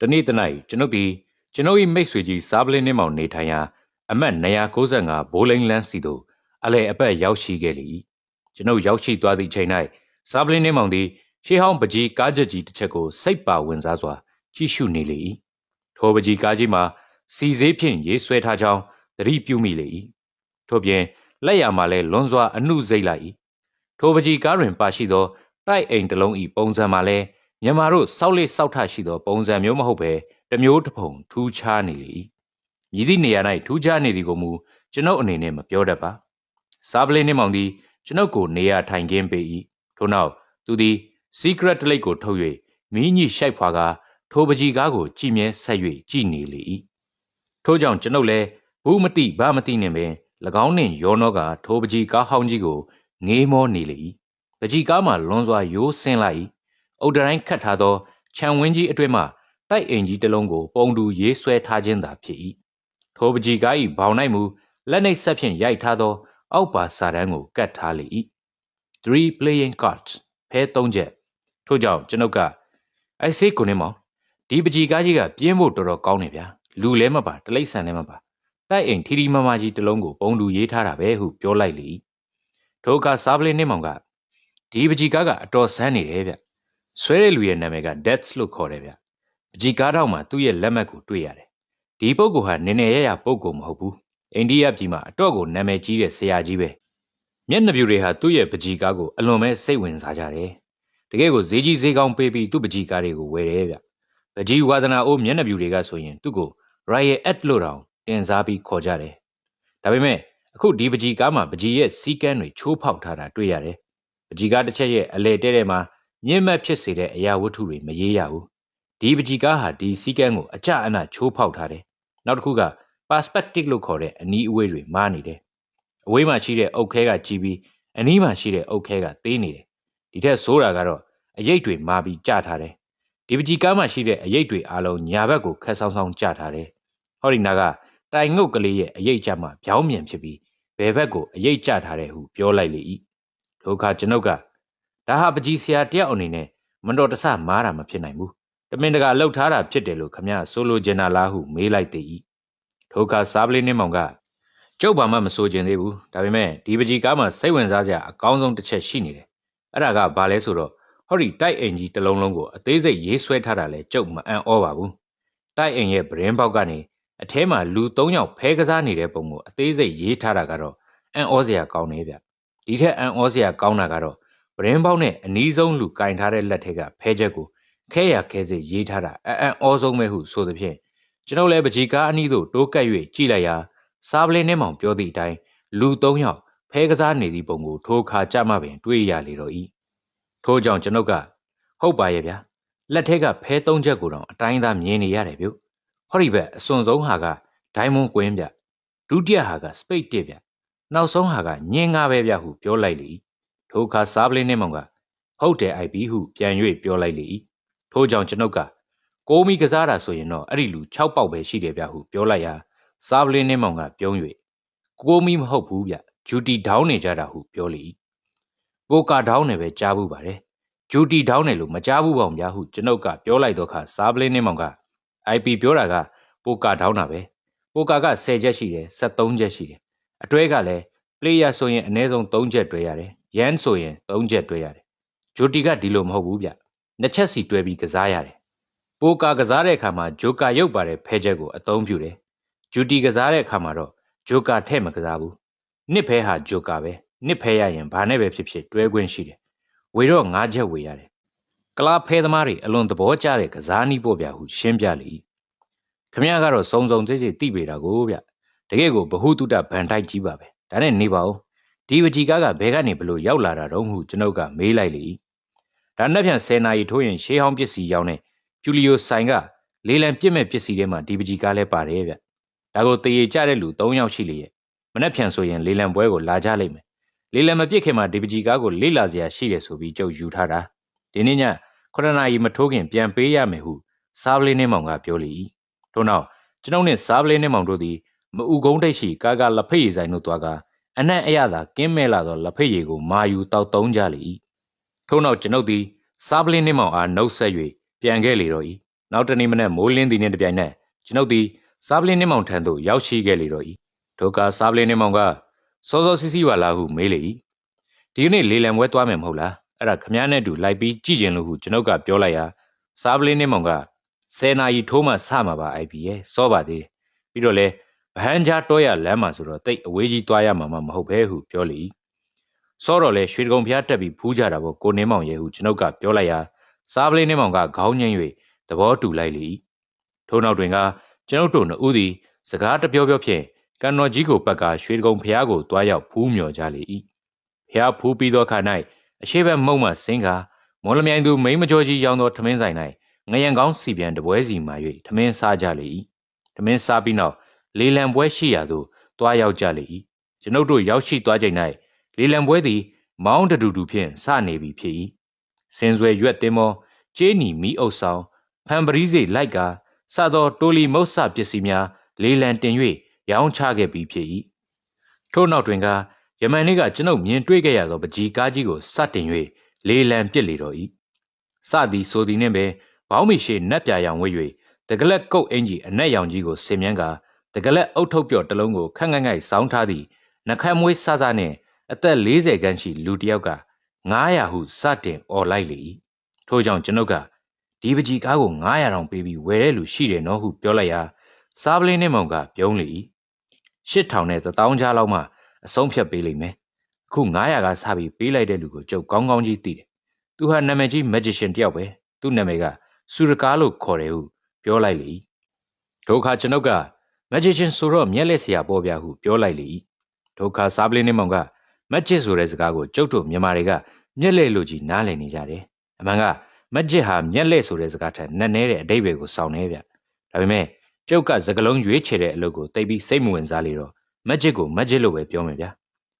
တနေ့တနေ့ကျွန်ုပ်သည်ကျွန်ုပ်၏မိတ်ဆွေကြီးစားပလင်းနှင်းမောင်နေထိုင်ရာအမှတ်295ဘိုးလိန်လန်းစီသို့အလဲအပတ်ရောက်ရှိခဲ့လေ၏ကျွန်ုပ်ရောက်ရှိသွားသည့်ချိန်၌စားပလင်းနှင်းမောင်သည်ရှေးဟောင်းပကြီးကားချက်ကြီးတစ်ချက်ကိုစိတ်ပါဝင်စားစွာကြည့်ရှုနေလေ၏ထိုပကြီးကားကြီးမှာစီစေးဖြင့်ရေးဆွဲထားကြောင်းသတိပြုမိလေ၏ထို့ပြင်လက်ရမှာလည်းလွန်စွာအနှုစိတ်လိုက်၏ထိုပကြီးကားတွင်ပါရှိသောတိုက်အိမ်တစ်လုံး၏ပုံစံမှာလည်း မြန်မာတို့စောက်လေးစောက်ထရှိသောပုံစံမျိုးမဟုတ်ပဲတစ်မျိုးတစ်ဖုံထူးခြားနေလေ၏မြည်သည့်နေရာ၌ထူးခြားနေသည်ကိုမူကျွန်ုပ်အနေနဲ့မပြောတတ်ပါစားပလင်းနှင်းမောင်သည်ကျွန်ုပ်ကိုနေရာထိုင်ခင်းပေး၏ထို့နောက်သူသည် secret လိတ်ကိုထုတ်၍မင်းကြီးရှိုက်ဖွာကထိုပကြီးကားကိုကြည်မြဲဆက်၍ကြည်နေလေ၏ထို့ကြောင့်ကျွန်ုပ်လည်းဘူးမတိဘာမတိနှင့်ပင်၎င်းနှင့်ရောနောကထိုပကြီးကားဟောင်းကြီးကိုငေးမောနေလေ၏ပကြီးကားမှလွန်စွာရိုးဆင်းလိုက်၏ အုတ်တိုင်းခတ်ထားသောခြံဝင်းကြီးအတွင်းမှတိုက်အိမ်ကြီးတစ်လုံးကိုပုံတူရေးဆွဲထားခြင်းသာဖြစ်၏ထိုပကြီးကား၏ဘောင်၌မူလက်နှိပ်ဆက်ဖြင့်ရိုက်ထားသော အောက်ပါစာတန်းကိုကတ်ထားလေ၏3 playing cards ဖဲ3ချက်ထို့ကြောင့်ကျွန်ုပ်ကအိုက်ဆေးကိုနေမောင်ဒီပကြီးကားကြီးကပြင်းဖို့တော်တော်ကောင်းနေဗျာလူလည်းမပါတလိမ့်ဆန်လည်းမပါတိုက်အိမ်ထီထီမမကြီးတစ်လုံးကိုပုံတူရေးထားတာပဲဟုပြောလိုက်လေထိုအခါစားပလင်းနှင်းမောင်ကဒီပကြီးကားကအတော်ဆန်းနေတယ်ဗျ ဆွဲတဲ့လူရဲ့နာမည်က Death လို့ခေါ်တယ်ဗျပကြီးကားတော့မှသူ့ရဲ့လက်မှတ်ကိုတွေ့ရတယ်ဒီပုဂ္ဂိုလ်ဟာနည်းနည်းရရပုဂ္ဂိုလ်မဟုတ်ဘူးအိန္ဒိယပြည်မှာအတော့ကိုနာမည်ကြီးတဲ့ဆရာကြီးပဲမျက်နှာပြူတွေဟာသူ့ရဲ့ပကြီးကားကိုအလွန်ပဲစိတ်ဝင်စားကြတယ်တကယ်ကိုဈေးကြီးဈေးကောင်းပေးပြီးသူ့ပကြီးကားတွေကိုဝယ်တယ်ဗျပကြီးဝါသနာအိုးမျက်နှာပြူတွေကဆိုရင်သူ့ကို Royal At လို့တောင်တင်စားပြီးခေါ်ကြတယ်ဒါပေမဲ့အခုဒီပကြီးကားမှာပကြီးရဲ့စီကန်းတွေချိုးဖောက်ထားတာတွေ့ရတယ်ပကြီးကားတစ်ချက်ရဲ့အလေတဲတဲမှာ မြင့်မတ်ဖြစ်စေတဲ့အရာဝတ္ထုတွေမရေးရဘူးဒီပကြီးကားဟာဒီစီကန်းကိုအကြအနချိုးဖောက်ထားတယ်နောက်တစ်ခုက perspective လို့ခေါ်တဲ့အနီးအဝေးတွေမားနေတယ်အဝေးမှာရှိတဲ့အုတ်ခဲကကြီးပြီးအနီးမှာရှိတဲ့အုတ်ခဲကသေးနေတယ်ဒီထက်ဆိုးတာကတော့အရိတ်တွေမာပြီးကြထားတယ်ဒီပကြီးကားမှာရှိတဲ့အရိတ်တွေအားလုံးညာဘက်ကိုခက်ဆောင်းဆောင်းကြထားတယ်ဟောဒီနာကတိုင်ငုတ်ကလေးရဲ့အရိတ်ကြမှာပြောင်းမြန်ဖြစ်ပြီးဘယ်ဘက်ကိုအရိတ်ကြထားတယ်ဟုပြောလိုက်လေ၏ထိုအခါကျွန်ုပ်က ဒါဟာပကြီးဆရာတယောက်အနေနဲ့မတော်တဆမားတာမဖြစ်နိုင်ဘူးတမင်တကာလှုပ်ထားတာဖြစ်တယ်လို့ခမရဆိုလိုချင်တာလားဟုမေးလိုက်သေး၏ထိုအခါစားပလင်းနှင်းမောင်ကကျုပ်ဘာမှမဆိုချင်သေးဘူးဒါပေမဲ့ဒီပကြီးကားမှာစိတ်ဝင်စားစရာအကောင်းဆုံးတစ်ချက်ရှိနေတယ်အဲ့ဒါကဘာလဲဆိုတော့ဟောဒီတိုက်အိမ်ကြီးတစ်လုံးလုံးကိုအသေးစိတ်ရေးဆွဲထားတာလဲကျုပ်မအံ့ဩပါဘူးတိုက်အိမ်ရဲ့ဗရင်ပေါက်ကနေအထဲမှာလူ၃ယောက်ဖဲကစားနေတဲ့ပုံကိုအသေးစိတ်ရေးထားတာကတော့အံ့ဩစရာကောင်းနေဗျဒီထက်အံ့ဩစရာကောင်းတာကတော့ ဗရင်ပေါက်နဲ့အနီးဆုံးလူကင်ထားတဲ့လက်ထက်ကဖဲချက်ကိုခဲရခဲစစ်ရေးထားတာအံ့ဩဆုံးပဲဟုဆိုသဖြင့်ကျွန်ုပ်လည်းပကြီးကားအနီးသို့တိုးကပ်၍ကြည့်လိုက်ရာစားပလင်းနှင်းမောင်ပြောသည့်အတိုင်းလူ၃ယောက်ဖဲကစားနေသည့်ပုံကိုထိုခါကြမှပင်တွေ့ရလေတော့၏ထို့ကြောင့်ကျွန်ုပ်ကဟုတ်ပါရဲ့ဗျာလက်ထက်ကဖဲသုံးချက်ကိုတော့အတိုင်းသားမြင်နေရတယ်ဗျဟောဒီဘက်အစွန်ဆုံးဟာကဒိုင်းမွန်ကွင်းဗျဒုတိယဟာကစပိတ်တစ်ဗျနောက်ဆုံးဟာကညင်ငါပဲဗျဟုပြောလိုက်လေ ထိုအခါစားပလင်းနှင်းမောင်ကဟုတ်တယ်အိုက်ပြီဟုပြန်၍ပြောလိုက်လေထို့ကြောင့်ကျွန်ုပ်ကကိုမီကစားတာဆိုရင်တော့အဲ့ဒီလူ6ပေါက်ပဲရှိတယ်ဗျဟုပြောလိုက်ရာစားပလင်းနှင်းမောင်ကပြုံး၍ကိုမီမဟုတ်ဘူးဗျဂျူတီဒေါင်းနေကြတာဟုပြောလေပိုကာဒေါင်းနဲ့ပဲကြားဘူးပါတယ်ဂျူတီဒေါင်းတယ်လို့မကြားဘူးပေါ့ဗျာဟုကျွန်ုပ်ကပြောလိုက်တော့ခါစားပလင်းနှင်းမောင်က IP ပြောတာကပိုကာဒေါင်းတာပဲပိုကာက10ချက်ရှိတယ်73ချက်ရှိတယ်အတွဲကလည်း player ဆိုရင်အနည်းဆုံး3ချက်တွဲရတယ် ရန်ဆိုရင်3ချက်တွဲရတယ်ဂျိုတီကဒီလိုမဟုတ်ဘူးဗျနှစ်ချက်စီတွဲပြီးကစားရတယ်ပိုကာကစားတဲ့အခါမှာဂျိုကာရုပ်ပါတဲ့ဖဲချက်ကိုအသုံးပြုတယ်ဂျူတီကစားတဲ့အခါမှာတော့ဂျိုကာထဲ့မကစားဘူးနှစ်ဖဲဟာဂျိုကာပဲနှစ်ဖဲရရင်ဘာနဲ့ပဲဖြစ်ဖြစ်တွဲခွင့်ရှိတယ်ဝေတော့၅ချက်ဝေရတယ်ကလာဖဲသမားတွေအလွန်သဘောကျတဲ့ကစားနည်းပေါ့ဗျာဟုရှင်းပြလေခမရကတော့စုံစုံစိတ်စိတ်သိပေတာကိုဗျတကယ်ကိုဘဟုတုတဗန်တိုက်ကြီးပါပဲဒါနဲ့နေပါဦး ဒီဝကြီးကားကဘဲကနေဘလို့ရောက်လာတာတော့ဟုကျွန်ုပ်ကမေးလိုက်လေဒါနဲ့ပြန်10နာရီထိုးရင်ရှေးဟောင်းပစ္စည်းရောက်နေဂျူလီယိုဆိုင်ကလေလံပြစ်မဲ့ပစ္စည်းထဲမှာဒီပကြီးကားလဲပါတယ်ဗျဒါကိုတရေကြတဲ့လူ3ယောက်ရှိလေရဲ့မနှက်ဖြန်ဆိုရင်လေလံပွဲကိုလာကြလိမ့်မယ်လေလံမပြစ်ခင်မှာဒီပကြီးကားကိုလေ့လာစရာရှိတယ်ဆိုပြီးကြုံယူထားတာဒီနေ့ည9နာရီမထိုးခင်ပြန်ပေးရမယ်ဟုစားပလေးနှင်းမောင်ကပြောလေထို့နောက်ကျွန်ုပ်နှင့်စားပလေးနှင်းမောင်တို့သည်မအူကုန်းတိတ်ရှိကာကလက်ဖက်ရည်ဆိုင်တို့သွားက အနံ့အရသာကင်းမဲ့လာသောလက်ဖက်ရည်ကိုမာယူတောက်သုံးကြလေထို့နောက်ကျွန်ုပ်သည်စားပလင်းနှင်းမောင်အားနှုတ်ဆက်၍ပြန်ခဲ့လေတော့၏နောက်တနေ့မနက်မိုးလင်းသည်နှင့်တပြိုင်နက်ကျွန်ုပ်သည်စားပလင်းနှင်းမောင်ထံသို့ရောက်ရှိခဲ့လေတော့၏ထိုအခါစားပလင်းနှင်းမောင်ကစောစောစီးစီးပါလားဟုမေးလေ၏ဒီကနေ့လေလံပွဲသွားမယ်မဟုတ်လားအဲ့ဒါခမည်းနဲ့အတူလိုက်ပြီးကြည့်ကျင်လို့ဟုကျွန်ုပ်ကပြောလိုက်ရာစားပလင်းနှင်းမောင်ကဆယ်နာရီထိုးမှစမှာပါအိုက်ပြီရဲ့စောပါသေးတယ်ပြီးတော့လဲ ဗဟန်းကြားတောရလမ်းမှာဆိုတော့တိတ်အဝေးကြီးသွားရမှာမဟုတ်ပဲဟုပြောလေ၏စောတော့လဲရွှေတကုံဖျားတက်ပြီးဖူးကြတာပေါ့ကိုနှင်းမောင်ရဲ့ဟုကျွန်ုပ်ကပြောလိုက်ရာစားပလင်းနှင်းမောင်ကခေါင်းငိမ့်၍သဘောတူလိုက်လေ၏ထို့နောက်တွင်ကကျွန်ုပ်တို့နှစ်ဦးသည်စကားတပြောပြောဖြင့်ကန်တော်ကြီးကိုပတ်ကရွှေတကုံဖျားကိုတွားရောက်ဖူးမြော်ကြလေ၏ဖျားဖူးပြီးသောအခါ၌အရှိဘက်မုံမှဆင်းကမော်လမြိုင်သူမိမကျော်ကြီးရောင်းသောထမင်းဆိုင်၌ငရံကောင်းစီပြန်တပွဲစီမာ၍ထမင်းစားကြလေ၏ထမင်းစားပြီးနောက် လေလံပွဲရှိရာသို့တွားရောက်ကြလေ၏ကျွန်ုပ်တို့ရောက်ရှိသွားချိန်၌လေလံပွဲသည် မောင်းတတူတူဖြင့်စနေပြီဖြစ်၏စင်ဆွဲရွက်တင်မောကျင်းနီမီအုပ်ဆောင်ဖန်ပရီးစိလိုက်ကာစသောတိုလီမုတ်ဆပစ္စည်းများလေလံတင်၍ရောင်းချခဲ့ပြီးဖြစ်၏ထို့နောက်တွင်ကယမန်နေ့ကကျွန်ုပ်မြင်တွေ့ခဲ့ရသောပကြီးကားကြီးကိုစတင်၍လေလံပစ်လေတော်၏စသည်ဆိုသည်နှင့်ပဲဘောင်းမီရှိနက်ပြရောင်ဝဲ၍တကလက်ကုတ်အင်ကြီးအနက်ရောင်ကြီးကိုဆင်မြန်းကာ တကလက်အုတ်ထုတ်ပြော့တစ်လုံးကိုခန့်ငိုက်ငိုက်စောင်းထားသည့်နှခမ်းမွေးဆဆနှင့်အသက်40ခန်းရှိလူတစ်ယောက်က900ဟုစတင်អော်လိုက်လေ၏ထို့ကြောင့်ကျွန်ုပ်ကဒီပကြီးကားကို900တောင်ပေးပြီးဝယ်တဲ့လူရှိတယ်နော်ဟုပြောလိုက်ရာစားပလင်းနှင်းမောင်ကပြုံးလေ၏8000နဲ့1000ကြားလောက်မှအဆုံးဖြတ်ပေးလိမ့်မယ်အခု900ကစားပြီးပေးလိုက်တဲ့လူကိုကျုပ်ကောင်းကောင်းကြီးသိတယ်သူဟာနာမည်ကြီး magician တယောက်ပဲသူ့နာမည်ကစူရကားလို့ခေါ်တယ်ဟုပြောလိုက်လေဒုက္ခကျွန်ုပ်က magician ဆိုတော့မျက်လက်စရာပေါ်ပြဟုပြောလိုက်လေဒုက္ခစားပလင်းနှင်းမောင်က magic ဆိုတဲ့စကားကိုကျုပ်တို့မြန်မာတွေကမျက်လက်လို့ကြီးနားလည်နေကြတယ်အမှန်ကမက်ဂျစ်ဟာမျက်လက်ဆိုတဲ့စကားထက်နက်နဲတဲ့အတိတ်ပဲကိုစောင့်နေဗျဒါပေမဲ့ကျုပ်ကစကလုံးရွေးချယ်တဲ့အလုပ်ကိုတိတ်ပြီးစိတ်မဝင်စားလေတော့မက်ဂျစ်ကိုမက်ဂျစ်လို့ပဲပြောမယ်ဗျ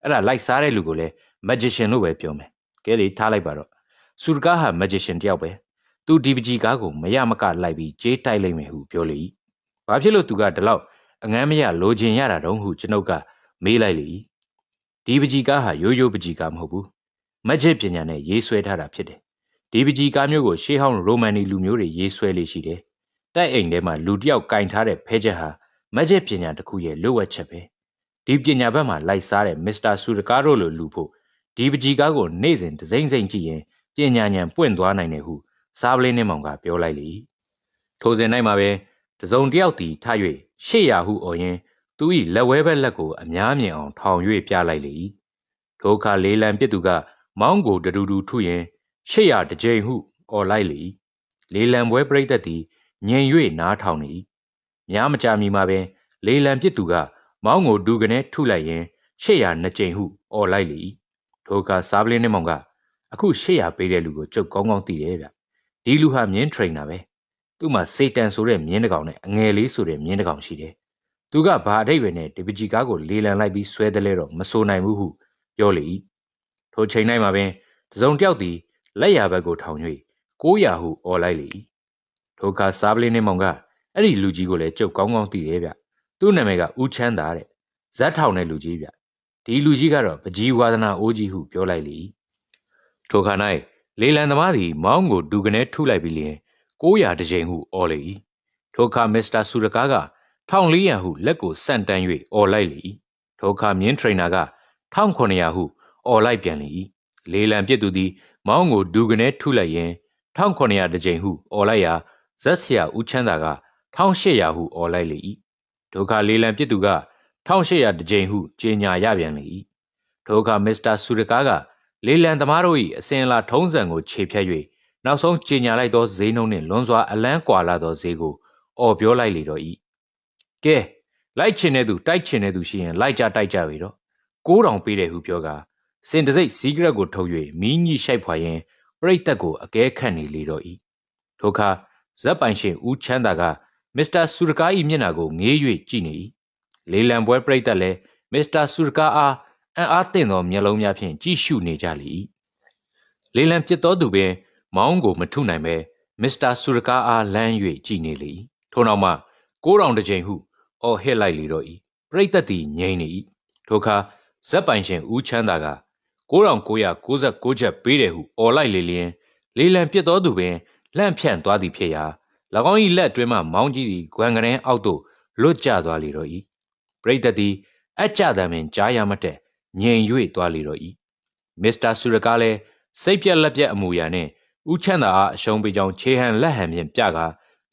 အဲ့ဒါလိုက်စားတဲ့လူကိုလည်းမက်ဂျီရှင်လို့ပဲပြောမယ်ကဲလေထားလိုက်ပါတော့စူရကားဟာမက်ဂျီရှင်တယောက်ပဲသူဒီပကြီးကားကိုမရမကလိုက်ပြီးကြေးတိုက်လိုက်မယ်ဟုပြောလေ၏ဘာဖြစ်လို့သူကဒီလောက် အငမ်းမရလိုချင်ရတာတုံးဟုကျွန်ုပ်ကမေးလိုက်လေ၏ဒီပကြီးကားဟာရိုးရိုးပကြီးကားမဟုတ်ဘူးမက်ဂျစ်ပညာနဲ့ရေးဆွဲထားတာဖြစ်တယ်ဒီပကြီးကားမျိုးကိုရှေးဟောင်းရိုမန်နီလူမျိုးတွေရေးဆွဲလေးရှိတယ်။တိုက်အိမ်ထဲမှာလူတစ်ယောက်ကင်ထားတဲ့ဖဲချက်ဟာမက်ဂျစ်ပညာတစ်ခုရဲ့လွတ်ဝက်ချက်ပဲ။ဒီပညာဘက်မှာလိုက်စားတဲ့မစ္စတာဆူရကာတို့လိုလူဖို့ဒီပကြီးကားကိုနေ့စဉ်ဒစိမ့်စိမ့်ကြည့်ရင်ပညာဉာဏ်ပွင့်သွားနိုင်တယ်ဟုစားပလင်းနှင်းမောင်ကပြောလိုက်လေ။ထိုစဉ်တိုင်းမှာပဲတစုံတယောက်တီထ၍ ရှေ့ရဟုအော်ရင်သူ၏လက်ဝဲဘက်လက်ကိုအများမြင်အောင်ထောင်၍ပြလိုက်လေ။ထိုအခါလေးလံပြစ်သူက မောင်းကိုတူတူထုရင်ရှေ့ရတကြိမ်ဟုအော်လိုက်လေလေလံပွဲပြိသက်သည်ညင်၍နားထောင်နေ၏များမကြမီမှာပင် လေလံပြစ်သူက မောင်းကိုဒူကနေထုလိုက်ရင်ရှေ့ရနှစ်ကြိမ်ဟုအော်လိုက်လေထိုအခါစားပလင်းနှမကအခုရှေ့ရပေးတဲ့လူကိုကြုတ်ကောင်းကောင်းသိတယ်ဗျဒီလူဟာမြင်းထရိနာပဲ သူ့မှာစေတန်ဆိုတဲ့မြင်းတကောင်နဲ့အငယ်လေးဆိုတဲ့မြင်းတကောင်ရှိတယ်သူကဘာအထိပ်ပဲနဲ့ဒီပကြီးကားကိုလေလံလိုက်ပြီးဆွဲတယ်လဲတော့မဆိုနိုင်ဘူးဟုပြောလေထိုချိန်၌မှာပင်တစုံတယောက်သည်လက်ရဘက်ကိုထောင်၍900ဟုអော်လိုက်လေထိုအခါစားပလင်းနေမောင်ကအဲ့ဒီလူကြီးကိုလည်းကြုတ်ကောင်းကောင်းသိတယ်ဗျသူ့နာမည်ကဦးချမ်းသာတဲ့ဇက်ထောင်တဲ့လူကြီးဗျဒီလူကြီးကတော့ပကြီးဝါသနာအိုးကြီးဟုပြောလိုက်လေထိုခါ၌လေလံသမားသည်မောင်းကိုဒူကနေထုလိုက်ပြီးလျင် 900တကြိမ်ဟုအော်လေ၏ထိုအခါမစ္စတာဆူရကားက1400ဟုလက်ကိုဆန့်တန်း၍အော်လိုက်လေ၏ထိုအခါမြင်းထရိနာက1900ဟုအော်လိုက်ပြန်လေ၏လေလံပြစ်သူသည် မောင်းကိုဒူကနေထုလိုက်ရင်1900တကြိမ်ဟုအော်လိုက်ရာဇက်ဆရာဦးချမ်းသာက1800ဟုအော်လိုက်လေ၏ဒုက္ခလေလံပြစ်သူက1800တကြိမ်ဟုကြေညာရပြန်လေ၏ဒုက္ခမစ္စတာဆူရကားကလေလံသမားတို့၏အစဉ်အလာထုံးစံကိုခြေဖြတ် နောက်ဆုံးကြေညာလိုက်သောဈေးနှုန်းနှင့်လွန်စွာအလန်းကွာလာသောဈေးကိုအော်ပြောလိုက်လေတော့၏ကဲလိုက်ချင်တဲ့သူတိုက်ချင်တဲ့သူရှိရင်လိုက်ကြတိုက်ကြပြီတော့9000ပေးတယ်ဟုပြောကာစင်တစိတ်စီးကရက်ကိုထုတ်၍မီးညှိရှိုက်ဖွာရင်းပရိသတ်ကိုအကဲခတ်နေလေတော့၏ထိုအခါဇက်ပိုင်ရှင်ဦးချမ်းသာကမစ္စတာဆူရကာ၏မျက်နှာကိုငေး၍ကြည့်နေ၏လေလံပွဲပရိသတ်လည်းမစ္စတာဆူရကာအားအံ့အားသင့်သောမျက်လုံးများဖြင့်ကြည့်ရှုနေကြလေ၏လေလံပြစ်တော်သူပင် မောင်းကိုမထုနိုင်ပဲမစ္စတာဆူရကာအားလမ်း၍ကြည့်နေလေ၏ထို့နောက်မှ9000တကြိမ်ဟုအော်ဟစ်လိုက်လေတော့၏ပရိသတ်သည်ငြိမ်နေ၏ထိုအခါဇက်ပိုင်ရှင်ဦးချမ်းသာက9996ချက်ပေးတယ်ဟုអော်လိုက်လေလျင်လေလံပြစ်တော်သူပင်လန့်ဖြန့်သွားသည်ဖြစ်ရာ၎င်း၏လက်အတွင်းမှမောင်းကြီးသည်ဂွမ်ကရင်အောက်သို့လွတ်ကျသွားလေတော့၏ပရိသတ်သည်အကြသံပင်ကြားရမတဲ့ငြိမ်၍သွားလေတော့၏မစ္စတာဆူရကားလည်းစိတ်ပြက်လက်ပြက်အမူအရာနှင့် ဦးချမ်းသာအားအရှုံးပေးကြောင်းခြေဟန်လက်ဟန်ဖြင့်ပြကာ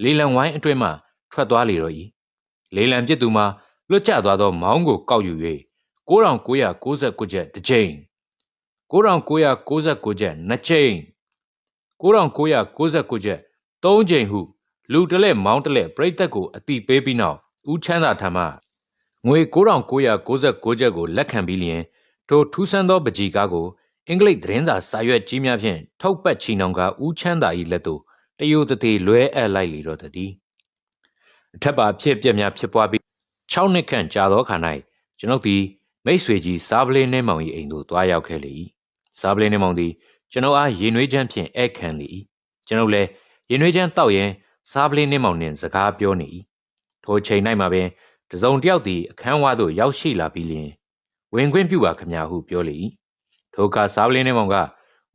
လေလံဝိုင်းအတွင်းမှထွက်သွားလေတော့၏လေလံပြစ်သူမှာလွတ်ကျသွားသောမောင်းကိုကောက်ယူ၍9999ချက်တစ်ကြိမ်9999ချက်နှစ်ကြိမ်9999ချက်သုံးကြိမ်ဟု လူတလဲမောင်းတလဲပြိသက်ကိုအတိပေးပြီးနောက်ဦးချမ်းသာထံမှငွေ9999ချက်ကိုလက်ခံပြီးလျင်ထိုထူးဆန်းသောပကြီကားကို အင်္ဂလိပ်သတင်းစာစာရွက်ကြီးများဖြင့်ထုတ်ပတ်ချီနှောင်ကဦးချမ်းသာ၏လက်သို့တယိုတသေးလွဲအပ်လိုက်လေတော့တည်းအထက်ပါဖြစ်ပြက်များဖြစ်ပွားပြီး6နှစ်ခန့်ကြာသောခါ၌ကျွန်ုပ်သည်မိတ်ဆွေကြီးစားပလင်းနှင်းမောင်၏အိမ်သို့တွားရောက်ခဲ့လေ၏စားပလင်းနှင်းမောင်သည်ကျွန်ုပ်အားရေနွေးချမ်းဖြင့်ဧည့်ခံလေ၏ကျွန်ုပ်လည်းရေနွေးချမ်းတောက်ရင်စားပလင်းနှင်းမောင်နှင့်စကားပြောနေ၏ထိုချိန်၌မှပင်တစုံတစ်ယောက်သည်အခန်းဝသို့ရောက်ရှိလာပြီးလျှင်ဝင်ခွင့်ပြုပါခမညာဟုပြောလေ၏ ထိုအခါစားပလင်းနှင်းမောင်က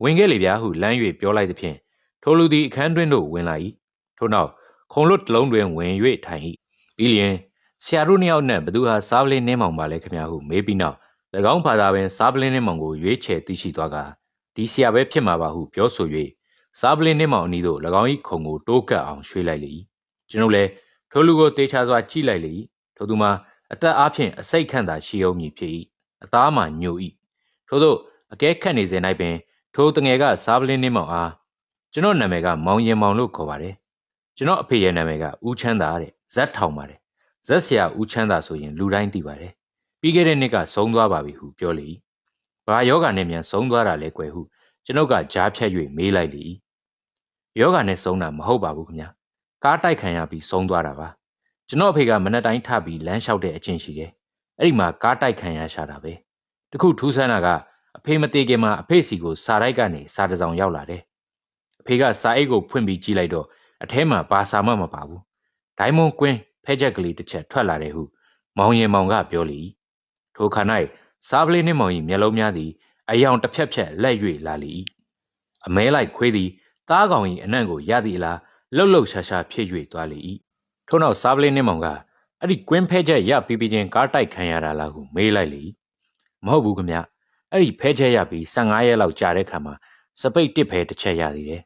ဝင်ခဲ့လေဗျာဟုလမ်း၍ပြောလိုက်သဖြင့်ထိုလူသည်အခန်းတွင်သို့ဝင်လာ၏ထို့နောက်ခုံလွတ်တလုံးတွင်ဝင်၍ထိုင်၏ပြီးလျှင်ဆရာတို့နှစ်ယောက်နဲ့ဘသူဟာစားပလင်းနှင်းမောင်ပါလဲခမညာဟုမေးပြီးနောက်၎င်းဘာသာပင်စားပလင်းနှင်းမောင်ကိုရွေးချယ်သိရှိသွားကာဒီဆရာပဲဖြစ်မှာပါဟုပြောဆို၍စားပလင်းနှင်းမောင်အနီးသို့၎င်း၏ခုံကိုတိုးကပ်အောင်ရွှေ့လိုက်လေ၏ကျွန်ုပ်လည်းထိုလူကိုတေချာစွာကြည့်လိုက်လေ၏ထိုသူမှာအသက်အားဖြင့်အစိတ်ခန့်သာရှိအောင်မည်ဖြစ်၏အသားမှညို၏ထို့သော အကဲခတ်နေစဉ်၌ပင်ထိုတငယ်ကစားပလင်းနှင်းမောင်အားကျွန်တော်နာမည်ကမောင်ရင်မောင်လို့ခေါ်ပါတယ်ကျွန်တော်အဖေရဲ့နာမည်ကဦးချမ်းသာတဲ့ဇက်ထောင်ပါတယ်ဇက်ဆရာဦးချမ်းသာဆိုရင်လူတိုင်းသိပါတယ်ပြီးခဲ့တဲ့နှစ်ကဆုံးသွားပါပြီဟုပြောလေ၏ဘာယောဂာနဲ့မြန်ဆုံးသွားတာလဲကွယ်ဟုကျွန်ုပ်ကကြားဖြတ်၍မေးလိုက်လေ၏ယောဂာနဲ့ဆုံးတာမဟုတ်ပါဘူးခင်ဗျာကားတိုက်ခံရပြီးဆုံးသွားတာပါကျွန်တော်အဖေကမနက်တိုင်းထပြီးလမ်းလျှောက်တဲ့အချင်းရှိတယ်အဲ့ဒီမှာကားတိုက်ခံရရှာတာပဲတခုထူးဆန်းတာက အဖေမသေးခင်မှာအဖေစီကိုစာတိုက်ကနေစာတစ်စောင်ရောက်လာတယ်အဖေကစာအိတ်ကိုဖွင့်ပြီးကြည့်လိုက်တော့အထဲမှာဘာစာမှမပါဘူးဒိုင်းမွန်ကွင်းဖဲချက်ကလေးတစ်ချက်ထွက်လာတယ်ဟုမောင်ရင်မောင်ကပြောလေ၏ထိုခါ၌စားပလေးနှင့်မောင်၏မျက်လုံးများသည်အယောင်တစ်ဖြက်ဖြက်လက်၍လာလေ၏အမဲလိုက်ခွေးသည်သားကောင်၏အနံ့ကိုရသည်လားလှုပ်လှုပ်ရှားရှားဖြစ်၍သွားလေ၏ထို့နောက်စားပလေးနှင့်မောင်ကအဲ့ဒီကွင်းဖဲချက်ရပြီးပြီးချင်းကားတိုက်ခံရတာလားဟုမေးလိုက်လေ၏မဟုတ်ဘူးခမ အဲ့ဒီဖဲချက်ရပြီး15ရက်လောက်ကြာတဲ့ခါမှာစပိတ်တစ်ဖဲတစ်ချက်ရသေးတယ်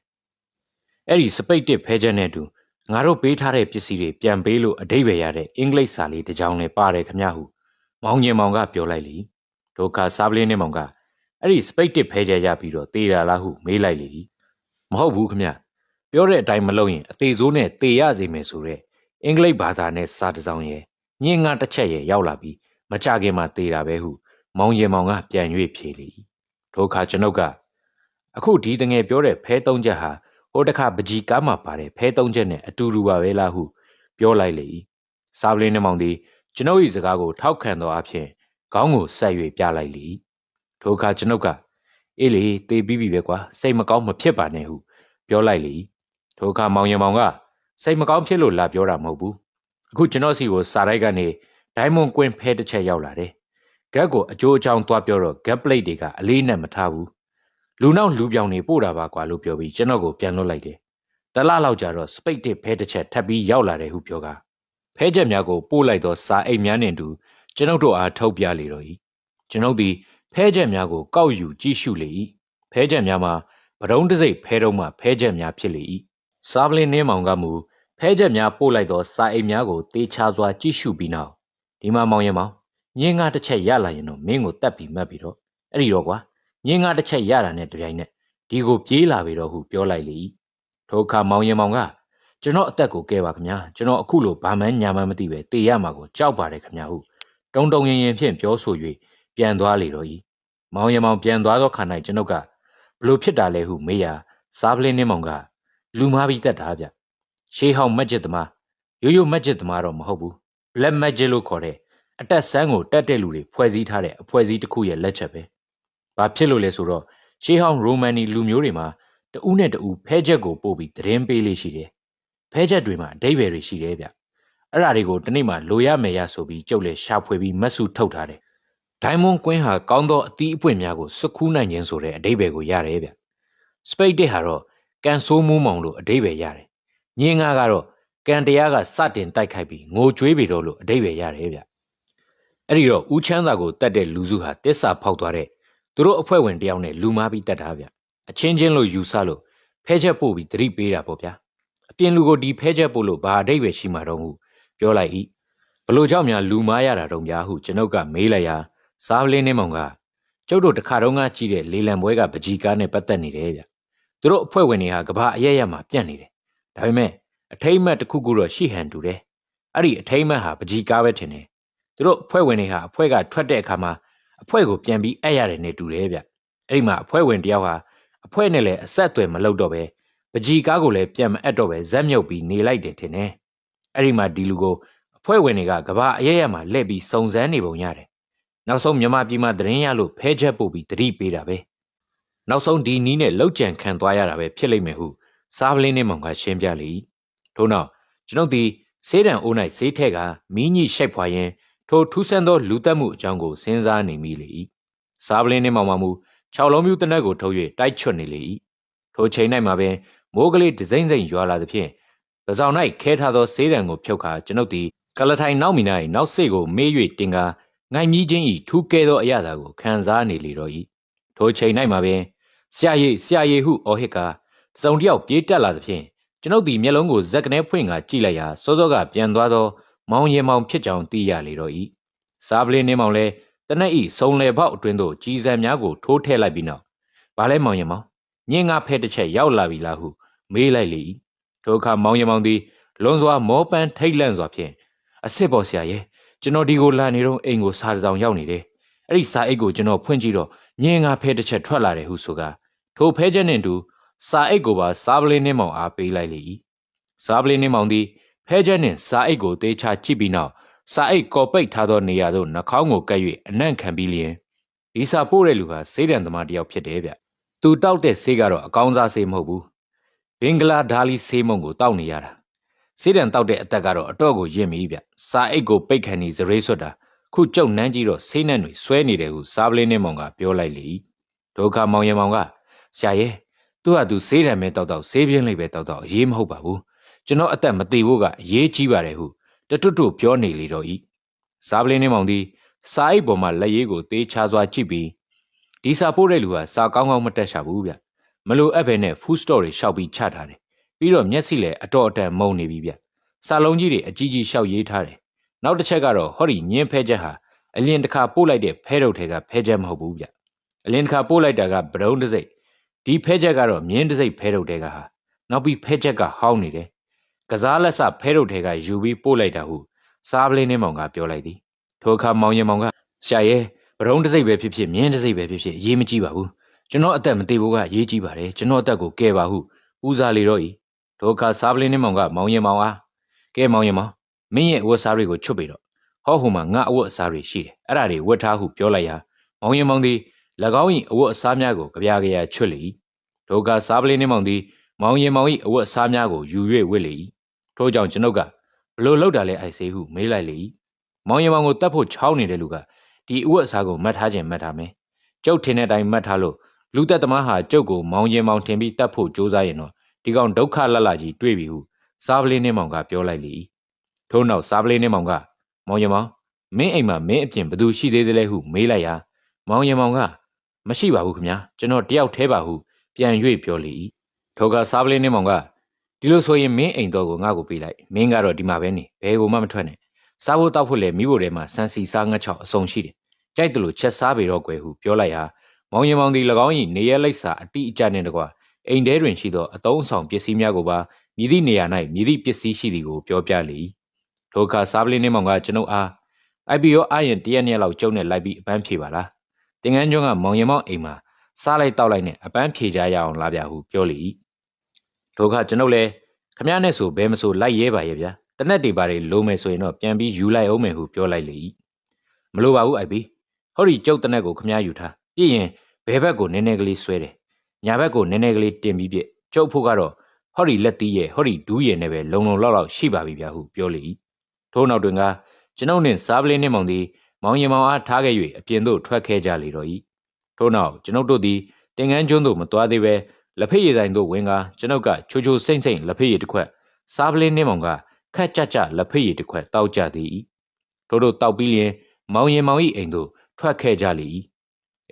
အဲ့ဒီစပိတ်တစ်ဖဲချက်နဲ့အတူငါတို့ပေးထားတဲ့ပစ္စည်းတွေပြန်ပေးလို့အတိတ်ပဲရတဲ့အင်္ဂလိပ်စာလေးတစ်ကြောင်းနဲ့ပါတယ်ခမဟုမောင်ညင်မောင်ကပြောလိုက်လေဒုက္ခစားပလင်းနဲ့မောင်ကအဲ့ဒီစပိတ်တစ်ဖဲချက်ရပြီးတော့တေးတာလားဟုမေးလိုက်လေမဟုတ်ဘူးခမပြောတဲ့အတိုင်းမလုပ်ရင်အသေးစိုးနဲ့တေရစေမယ်ဆိုတော့အင်္ဂလိပ်ဘာသာနဲ့စာတစ်စောင်ရဲ့ညင်ငါတစ်ချက်ရဲ့ရောက်လာပြီးမကြခင်မှာတေးတာပဲဟု မောင်ရင်မောင်ကပြန်၍ဖြေလေထိုအခါကျွန်ုပ်ကအခုဒီတငယ်ပြောတဲ့ဖဲသုံးချက်ဟာဟိုတခါပကြီးကားမှာပါတယ်ဖဲသုံးချက်နဲ့အတူတူပါပဲလားဟုပြောလိုက်လေစားပလင်းနှမောင်သည်ကျွန်ုပ်၏စကားကိုထောက်ခံသောအဖြစ်ခေါင်းကိုဆက်၍ပြလိုက်လေထိုအခါကျွန်ုပ်ကအေးလေတေးပြီးပြီပဲကွာစိတ်မကောင်းမဖြစ်ပါနဲ့ဟုပြောလိုက်လေထိုအခါမောင်ရင်မောင်ကစိတ်မကောင်းဖြစ်လို့လာပြောတာမဟုတ်ဘူးအခုကျွန်တော်စီကိုစာရိုက်ကနေဒိုင်းမွန်ကွင်းဖဲတစ်ချက်ရောက်လာတယ် ဂက်ကိုအကျိုးအကြောင်းသွားပြောတော့ဂက်ပလိတ်တွေကအလေးနဲ့မထားဘူးလူနောက်လူပြောင်နေပို့တာပါကွာလို့ပြောပြီးကျွန်တော်ကိုပြန်လွတ်လိုက်တယ်တလားလောက်ကြာတော့စပိတ်တစ်ဖဲတစ်ချက်ထပ်ပြီးရောက်လာတယ်ဟုပြောကဖဲချက်များကိုပို့လိုက်သောစာအိတ်များနှင့်တူကျွန်ုပ်တို့အားထုတ်ပြလေတော့၏ကျွန်ုပ်သည်ဖဲချက်များကိုကောက်ယူကြည့်ရှုလေ၏ဖဲချက်များမှာဗတုံးတစိ့ဖဲတုံးမှဖဲချက်များဖြစ်လေ၏စားပလင်းနှင်းမောင်ကမူဖဲချက်များပို့လိုက်သောစာအိတ်များကိုတေးချစွာကြည့်ရှုပြီးနောက်ဒီမှာမောင်ရင်မောင် ညင်းကားတစ်ချက်ရလာရင်တော့မင်းကိုတတ်ပြီးမှတ်ပြီးတော့အဲ့ဒီတော့ကွာညင်းကားတစ်ချက်ရတာနဲ့တပြိုင်နက်ဒီကိုပြေးလာပြီတော့ဟုပြောလိုက်လေထိုအခါမောင်ရင်မောင်ကကျွန်တော်အသက်ကိုကဲပါခင်ဗျာကျွန်တော်အခုလိုဗာမန်းညာမန်းမသိပဲတေရမှာကိုကြောက်ပါတယ်ခင်ဗျာဟုတုံတုံရင်ရင်ဖြင့်ပြောဆို၍ပြန်သွားလေတော့ဤမောင်ရင်မောင်ပြန်သွားသောခါ၌ကျွန်ုပ်ကဘလို့ဖြစ်တာလဲဟုမေးရာစားပလင်းနှင်းမောင်ကလူမားပြီးတက်တာဗျရှေးဟောင်းမက်ဂျစ်သမားရိုးရိုးမက်ဂျစ်သမားတော့မဟုတ်ဘူး black magic လို့ခေါ်တဲ့ အတက်ဆန်းကိုတက်တဲ့လူတွေဖွဲ့စည်းထားတဲ့အဖွဲ့အစည်းတစ်ခုရဲ့လက်ချက်ပဲ။ဘာဖြစ်လို့လဲဆိုတော့ရှေးဟောင်းရိုမန်နီလူမျိုးတွေမှာတဦးနဲ့တဦးဖဲချက်ကိုပို့ပြီးသတင်းပေးလေးရှိတယ်။ဖဲချက်တွေမှာအဓိပ္ပာယ်တွေရှိတယ်ဗျ။အဲ့ဒါတွေကိုတနေ့မှလိုရမယ်ရဆိုပြီးကြုတ်လဲရှာဖွေပြီးမတ်စုထုတ်ထားတယ်။ဒိုင်မွန်ကွင်းဟာကောင်းသောအသီးအပွင့်များကိုစကူးနိုင်ခြင်းဆိုတဲ့အဓိပ္ပာယ်ကိုရတယ်ဗျ။စပိတ်တစ်ဟာတော့ကန်ဆိုးမိုးမောင်လို့အဓိပ္ပာယ်ရတယ်။ညင်းငါကတော့ကံတရားကစတင်တိုက်ခိုက်ပြီးငိုကြွေးပြီတော့လို့အတိတ်ပဲရတယ်ဗျ အဲ့ဒီတော့ဦးချမ်းသာကိုတတ်တဲ့လူစုဟာတစ္ဆာဖောက်သွားတဲ့သူတို့အဖွဲ့ဝင်တယောက်နဲ့လူမားပြီးတတ်တာဗျအချင်းချင်းလို့ယူဆလို့ဖဲချက်ပို့ပြီးတတိပေးတာပေါ့ဗျာအပြင်လူကိုဒီဖဲချက်ပို့လို့ဘာအတိတ်ပဲရှိမှာတော့ဟုပြောလိုက်၏ဘလို့ကြောင့်များလူမားရတာတော့များဟုကျွန်ုပ်ကမေးလိုက်ရာစားပလင်းနေမောင်ကကျုပ်တို့တခါတော့ကကြည့်တဲ့လေလံပွဲကပကြီးကားနဲ့ပတ်သက်နေတယ်ဗျသူတို့အဖွဲ့ဝင်တွေဟာကဘာအရက်ရက်မှာပြန့်နေတယ်ဒါပေမဲ့အထိမ့်မတ်တစ်ခုခုတော့ရှိဟန်တူတယ်အဲ့ဒီအထိမ့်မတ်ဟာပကြီးကားပဲထင်တယ် သူတို့အဖွဲ့ဝင်တွေဟာအဖွဲ့ကထွက်တဲ့အခါမှာအဖွဲ့ကိုပြန်ပြီးအပ်ရတယ်နဲ့တူတယ်ဗျအဲ့ဒီမှာအဖွဲ့ဝင်တယောက်ဟာအဖွဲ့နဲ့လည်းအဆက်အသွယ်မလုပ်တော့ပဲပကြီးကားကိုလည်းပြန်မအပ်တော့ပဲဇက်မြုပ်ပြီးနေလိုက်တယ်ထင်တယ်အဲ့ဒီမှာဒီလူကိုအဖွဲ့ဝင်တွေကကဘာအရက်ရက်မှာလှည့်ပြီးစုံစမ်းနေပုံရတယ်နောက်ဆုံးမြန်မာပြည်မှာသတင်းရလို့ဖဲချက်ပို့ပြီးတတိပေးတာပဲနောက်ဆုံးဒီနီးနဲ့လောက်ကြံခံသွားရတာပဲဖြစ်လိမ့်မယ်ဟုစားပလင်းနဲ့မောင်ကရှင်းပြလေထို့နောက်ကျွန်ုပ်ဒီစေးတံအိုး၌စေးထက်ကမီးညိရှိုက်ဖွာရင် ထိုထူးဆန်းသောလူသက်မှုအကြောင်းကိုစဉ်းစားနေမိလေ၏စားပလင်းနဲ့မောင်မမူ၆လုံးမျိုးတနက်ကိုထုတ်၍တိုက်ချွတ်နေလေ၏ထိုချိန်၌မှာပင်မိုးကလေးဒဇိမ့်စိမ့်ရွာလာသဖြင့်ပဇောင်၌ခဲထားသောစေးတံကိုဖြုတ်ခါကျွန်ုပ်သည်ကလထိုင်နောက်မီ၌နောက်စိတ်ကိုမေး၍တင်ကားငိုင်မြည်ချင်းဤထူးကဲသောအရာသာကိုခံစားနေလေတော့၏ထိုချိန်၌မှာပင်ဆရာရည်ဆရာရည်ဟုအော်ဟစ်ကာစုံတယောက်ပြေးတက်လာသဖြင့်ကျွန်ုပ်သည်မျက်လုံးကိုဇက်ကနေဖွင့်ကာကြည့်လိုက်ရာစောစောကပြန်သွားသော မောင်ရင်မောင်ဖြစ်ကြောင်းသိရလေတော့၏စားပလင်းနေမောင်လဲတနက်ဤစုံလေပေါက်အတွင်းသို့ကြီးစံများကိုထိုးထည့်လိုက်ပြီးနောက်ဘာလဲမောင်ရင်မောင်ညင်ငါဖဲတစ်ချက်ရောက်လာပြီလားဟုမေးလိုက်လေ၏ထိုအခါမောင်ရင်မောင်သည်လွန်စွာမောပန်းထိတ်လန့်စွာဖြင့်အစ်စ်ပေါ်ဆရာရဲ့ကျွန်တော်ဒီကိုလာနေတော့အိမ်ကိုစာတစ်စောင်ရောက်နေတယ်အဲ့ဒီစာအိတ်ကိုကျွန်တော်ဖွင့်ကြည့်တော့ညင်ငါဖဲတစ်ချက်ထွက်လာတယ်ဟုဆိုကထိုဖဲချက်နှင့်တူစာအိတ်ကိုပါစားပလင်းနှင်းမောင်အားပေးလိုက်လေ၏စားပလင်းနှင်းမောင်သည် ဖဲချက်နှင့်စာအိတ်ကိုတေးချကြည့်ပြီးနောက်စာအိတ်ကော်ပိတ်ထားသောနေရာသို့နှာခေါင်းကိုကပ်၍အနံ့ခံပြီးလျင်ဒီစာပို့တဲ့လူဟာစေးတံသမားတစ်ယောက်ဖြစ်တယ်ဗျသူတောက်တဲ့ဆေးကတော့အကောင်းစားဆေးမဟုတ်ဘူးဘင်္ဂလားဒါလီဆေးမုံကိုတောက်နေရတာစေးတံတောက်တဲ့အသက်ကတော့အတော့ကိုရင့်ပြီဗျစာအိတ်ကိုပိတ်ခံနေစရေးဆွတ်တာခုကျုံနှမ်းကြီးတော့ဆေးနှံ့တွေဆွဲနေတယ်ဟုစားပလင်းနှင်းမောင်ကပြောလိုက်လေဒုက္ခမောင်ရမောင်ကဆရာရဲ့သူ့ဟာသူဆေးတံမဲတောက်တောက်ဆေးပြင်းလိုက်ပဲတောက်တောက်အရေးမဟုတ်ပါဘူး ကျွန်တော်အသက်မသေးဖို့ကအရေးကြီးပါတယ်ဟုတတွတ်တွတ်ပြောနေလေတော့ဤစားပလင်းနှင်းမောင်သည်စာအိတ်ပေါ်မှာလက်ရည်ကိုသေးချစွာကြည့်ပြီးဒီစာပို့တဲ့လူဟာစာကောင်းကောင်းမတက်ရှာဘူးဗျမလို့အပ်ပဲနဲ့ food store တွေရှောက်ပြီးချထားတယ်ပြီးတော့မျက်စိလည်းအတော်အတန်မုံနေပြီဗျစာလုံးကြီးတွေအကြီးကြီးရှောက်ရေးထားတယ်နောက်တစ်ချက်ကတော့ဟောဒီညင်းဖဲချက်ဟာအလင်းတစ်ခါပို့လိုက်တဲ့ဖဲတုပ်ထဲကဖဲချက်မဟုတ်ဘူးဗျအလင်းတစ်ခါပို့လိုက်တာကဘရုံးတစ်စိတ်ဒီဖဲချက်ကတော့မြင်းတစ်စိတ်ဖဲတုပ်ထဲကဟာနောက်ပြီးဖဲချက်ကဟောင်းနေတယ် ကစားလက်စဖဲတုပ်ထဲကယူပြီးပို့လိုက်တာဟုစားပလင်းနှင်းမောင်ကပြောလိုက်သည်ထိုအခါမောင်ရင်မောင်ကရှာရဲဘရုံးတစ်စိတ်ပဲဖြစ်ဖြစ်မြင်းတစ်စိတ်ပဲဖြစ်ဖြစ်အရေးမကြီးပါဘူးကျွန်တော်အသက်မသေးဘူးကအရေးကြီးပါတယ်ကျွန်တော်အသက်ကိုကဲပါဟုပူဇာလေတော့ဤထိုအခါစားပလင်းနှင်းမောင်ကမောင်ရင်မောင်အားကဲမောင်ရင်မောင်မင်းရဲ့အဝတ်စားတွေကိုချွတ်ပြီးတော့ဟောဟိုမှာငါအဝတ်အစားတွေရှိတယ်အဲ့ဒါတွေဝတ်ထားဟုပြောလိုက်ရာမောင်ရင်မောင်သည်၎င်း၏အဝတ်အစားများကိုကြပြကြရချွတ်လေ၏ဒုက္ခစားပလင်းနှင်းမောင်သည်မောင်ရင်မောင်၏အဝတ်အစားများကိုယူ၍ဝတ်လေ၏ ထို့ကြောင့်ကျွန်ုပ်ကဘလို့လောက်တာလဲအိုက်စေးဟုမေးလိုက်လေ၏မောင်ရင်မောင်ကိုတတ်ဖို့ချောင်းနေတဲ့လူကဒီအဝတ်အစားကိုမှတ်ထားခြင်းမှတ်ထားမယ်ကျုပ်ထင်တဲ့အတိုင်းမှတ်ထားလို့လူသက်သမားဟာကျုပ်ကိုမောင်ရင်မောင်ထင်ပြီးတတ်ဖို့ကြိုးစားရင်တော့ဒီကောင်ဒုက္ခလတ်လကြီးတွေ့ပြီဟုစားပလင်းနှင်းမောင်ကပြောလိုက်လေ၏ထို့နောက်စားပလင်းနှင်းမောင်ကမောင်ရင်မောင်မင်းအိမ်မှာမင်းအပြင်ဘသူရှိသေးသလဲဟုမေးလိုက်ရာမောင်ရင်မောင်ကမရှိပါဘူးခင်ဗျာကျွန်တော်တယောက်တည်းပါဟုပြန်၍ပြောလေ၏ထိုကစားပလင်းနှင်းမောင်က ဒီလိုဆိုရင်မင်းအိမ်တော်ကိုငါ့ကိုပေးလိုက်မင်းကတော့ဒီမှာပဲနေဘယ်ကိုမှမထွက်နဲ့စားဖို့တောက်ဖို့လည်းမိဖို့ထဲမှာစမ်းစီစားငှက်ချောက်အစုံရှိတယ်ကြိုက်တယ်လို့ချက်စားပေတော့ကွယ်ဟုပြောလိုက်ဟာမောင်ရင်မောင်သည်၎င်း၏နေရလိပ်စာအတိအကျနှင့်တကွအိမ်ထဲတွင်ရှိသောအတုံးအဆောင်ပစ္စည်းများကိုပါမြည်သည့်နေရာ၌မြည်သည့်ပစ္စည်းရှိသည်ကိုပြောပြလေ၏ထိုအခါစားပလင်းနှင်းမောင်ကကျွန်ုပ်အား IPO အာရင်တရက်နှစ်လောက်ကျုံနဲ့လိုက်ပြီးအပန်းဖြေပါလားတင်ငန်းကျွန်းကမောင်ရင်မောင်အိမ်မှာစားလိုက်တောက်လိုက်နဲ့အပန်းဖြေကြရအောင်လာပြဟုပြောလေ၏ ထိုအခါကျွန်ုပ်လည်းခမရနဲ့ဆိုဘဲမဆိုလိုက်ရဲပါရဲ့ဗျာတနက်တွေပါတွေလုံးမယ်ဆိုရင်တော့ပြန်ပြီးယူလိုက်အောင်မယ်ဟုပြောလိုက်လေ၏မလိုပါဘူး IP ဟောဒီကျုပ်တနက်ကိုခမရယူထားပြည့်ရင်ဘဲဘက်ကိုနည်းနည်းကလေးဆွဲတယ်ညာဘက်ကိုနည်းနည်းကလေးတင်ပြီးပြည့်ကျုပ်ဖို့ကတော့ဟောဒီလက်သီးရဲ့ဟောဒီဒူးရဲ့နဲ့ပဲလုံလုံလောက်လောက်ရှိပါပြီဗျာဟုပြောလေ၏ထို့နောက်တွင်ကကျွန်ုပ်နှင့်စားပလင်းနှင့်မောင်သည်မောင်ရင်မောင်အားထားခဲ့၍အပြင်သို့ထွက်ခဲ့ကြလေတော့၏ထို့နောက်ကျွန်ုပ်တို့သည်တင်ငန်းကျွန်းသို့မသွားသေးပဲ လက်ဖက်ရည်ဆိုင်သို့ဝင်ကာကျွန်ုပ်ကချိုချိုစိမ့်စိမ့်လက်ဖက်ရည်တစ်ခွက်စားပလင်းနှင်းမောင်ကခက်ကြကြလက်ဖက်ရည်တစ်ခွက်တောက်ကြသည်ထို့တို့တောက်ပြီးလျင်မောင်ရင်မောင်၏အိမ်သို့ထွက်ခဲ့ကြလေ၏